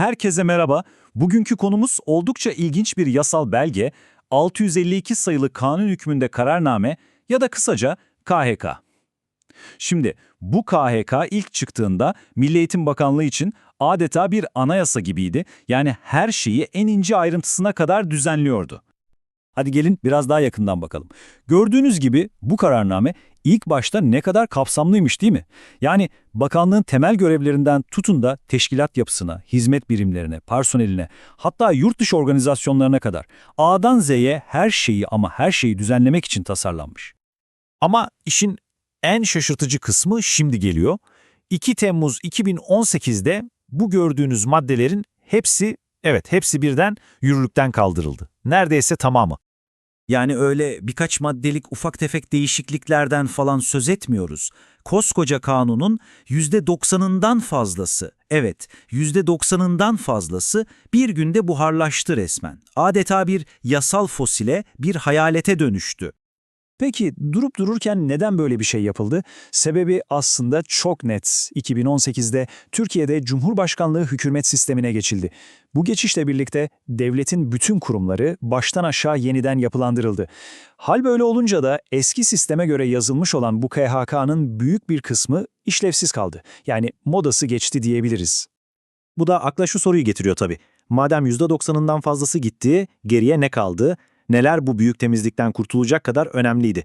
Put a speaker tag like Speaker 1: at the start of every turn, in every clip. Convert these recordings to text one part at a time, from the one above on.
Speaker 1: Herkese merhaba. Bugünkü konumuz oldukça ilginç bir yasal belge, 652 sayılı kanun hükmünde kararname ya da kısaca KHK. Şimdi bu KHK ilk çıktığında Milli Eğitim Bakanlığı için adeta bir anayasa gibiydi. Yani her şeyi en ince ayrıntısına kadar düzenliyordu. Hadi gelin biraz daha yakından bakalım. Gördüğünüz gibi bu kararname ilk başta ne kadar kapsamlıymış değil mi? Yani bakanlığın temel görevlerinden tutun da teşkilat yapısına, hizmet birimlerine, personeline, hatta yurt dışı organizasyonlarına kadar A'dan Z'ye her şeyi ama her şeyi düzenlemek için tasarlanmış. Ama işin en şaşırtıcı kısmı şimdi geliyor. 2 Temmuz 2018'de bu gördüğünüz maddelerin hepsi, evet hepsi birden yürürlükten kaldırıldı. Neredeyse tamamı.
Speaker 2: Yani öyle birkaç maddelik ufak tefek değişikliklerden falan söz etmiyoruz. Koskoca kanunun %90'ından fazlası, evet %90'ından fazlası bir günde buharlaştı resmen. Adeta bir yasal fosile, bir hayalete dönüştü.
Speaker 1: Peki durup dururken neden böyle bir şey yapıldı? Sebebi aslında çok net. 2018'de Türkiye'de Cumhurbaşkanlığı hükümet sistemine geçildi. Bu geçişle birlikte devletin bütün kurumları baştan aşağı yeniden yapılandırıldı. Hal böyle olunca da eski sisteme göre yazılmış olan bu KHK'nın büyük bir kısmı işlevsiz kaldı. Yani modası geçti diyebiliriz.
Speaker 3: Bu da akla şu soruyu getiriyor tabii. Madem %90'ından fazlası gitti, geriye ne kaldı? Neler bu büyük temizlikten kurtulacak kadar önemliydi?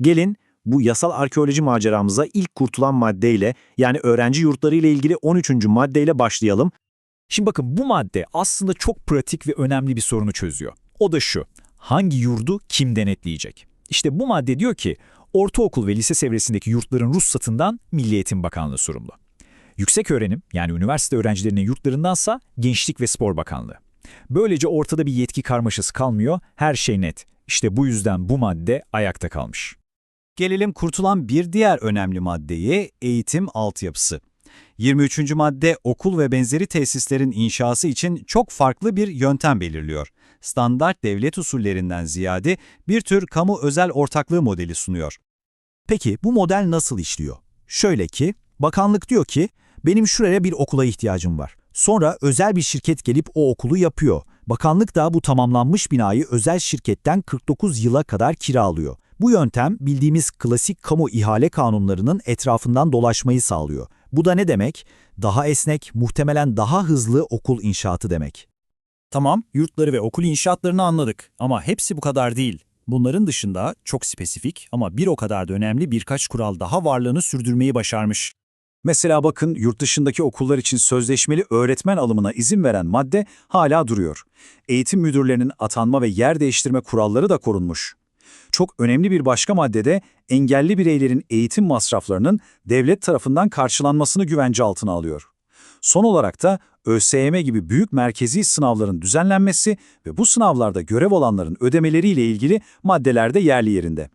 Speaker 3: Gelin bu yasal arkeoloji maceramıza ilk kurtulan maddeyle yani öğrenci yurtları ile ilgili 13. maddeyle başlayalım.
Speaker 4: Şimdi bakın bu madde aslında çok pratik ve önemli bir sorunu çözüyor. O da şu, hangi yurdu kim denetleyecek? İşte bu madde diyor ki, ortaokul ve lise seviyesindeki yurtların ruhsatından Milli Eğitim Bakanlığı sorumlu. Yüksek öğrenim yani üniversite öğrencilerinin yurtlarındansa Gençlik ve Spor Bakanlığı. Böylece ortada bir yetki karmaşası kalmıyor, her şey net. İşte bu yüzden bu madde ayakta kalmış.
Speaker 2: Gelelim kurtulan bir diğer önemli maddeye eğitim altyapısı. 23. madde okul ve benzeri tesislerin inşası için çok farklı bir yöntem belirliyor. Standart devlet usullerinden ziyade bir tür kamu özel ortaklığı modeli sunuyor.
Speaker 3: Peki bu model nasıl işliyor? Şöyle ki, bakanlık diyor ki, benim şuraya bir okula ihtiyacım var. Sonra özel bir şirket gelip o okulu yapıyor. Bakanlık da bu tamamlanmış binayı özel şirketten 49 yıla kadar kiralıyor. Bu yöntem bildiğimiz klasik kamu ihale kanunlarının etrafından dolaşmayı sağlıyor. Bu da ne demek? Daha esnek, muhtemelen daha hızlı okul inşaatı demek.
Speaker 1: Tamam, yurtları ve okul inşaatlarını anladık ama hepsi bu kadar değil. Bunların dışında çok spesifik ama bir o kadar da önemli birkaç kural daha varlığını sürdürmeyi başarmış. Mesela bakın yurt dışındaki okullar için sözleşmeli öğretmen alımına izin veren madde hala duruyor. Eğitim müdürlerinin atanma ve yer değiştirme kuralları da korunmuş. Çok önemli bir başka maddede engelli bireylerin eğitim masraflarının devlet tarafından karşılanmasını güvence altına alıyor. Son olarak da ÖSYM gibi büyük merkezi sınavların düzenlenmesi ve bu sınavlarda görev olanların ödemeleriyle ilgili maddeler de yerli yerinde.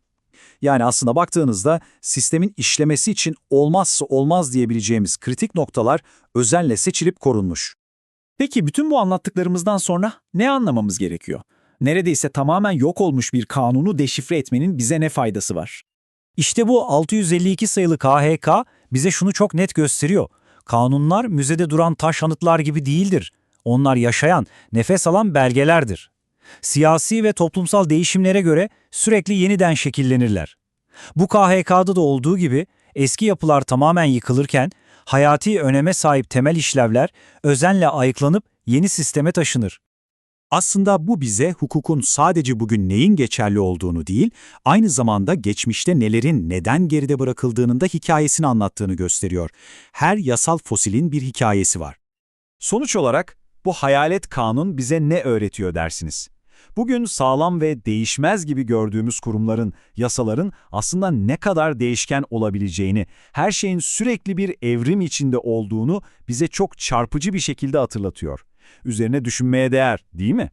Speaker 1: Yani aslında baktığınızda sistemin işlemesi için olmazsa olmaz diyebileceğimiz kritik noktalar özenle seçilip korunmuş.
Speaker 4: Peki bütün bu anlattıklarımızdan sonra ne anlamamız gerekiyor? Neredeyse tamamen yok olmuş bir kanunu deşifre etmenin bize ne faydası var?
Speaker 1: İşte bu 652 sayılı KHK bize şunu çok net gösteriyor. Kanunlar müzede duran taş anıtlar gibi değildir. Onlar yaşayan, nefes alan belgelerdir. Siyasi ve toplumsal değişimlere göre sürekli yeniden şekillenirler. Bu KHK'da da olduğu gibi eski yapılar tamamen yıkılırken hayati öneme sahip temel işlevler özenle ayıklanıp yeni sisteme taşınır.
Speaker 2: Aslında bu bize hukukun sadece bugün neyin geçerli olduğunu değil, aynı zamanda geçmişte nelerin neden geride bırakıldığının da hikayesini anlattığını gösteriyor. Her yasal fosilin bir hikayesi var.
Speaker 1: Sonuç olarak bu hayalet kanun bize ne öğretiyor dersiniz? Bugün sağlam ve değişmez gibi gördüğümüz kurumların, yasaların aslında ne kadar değişken olabileceğini, her şeyin sürekli bir evrim içinde olduğunu bize çok çarpıcı bir şekilde hatırlatıyor. Üzerine düşünmeye değer, değil mi?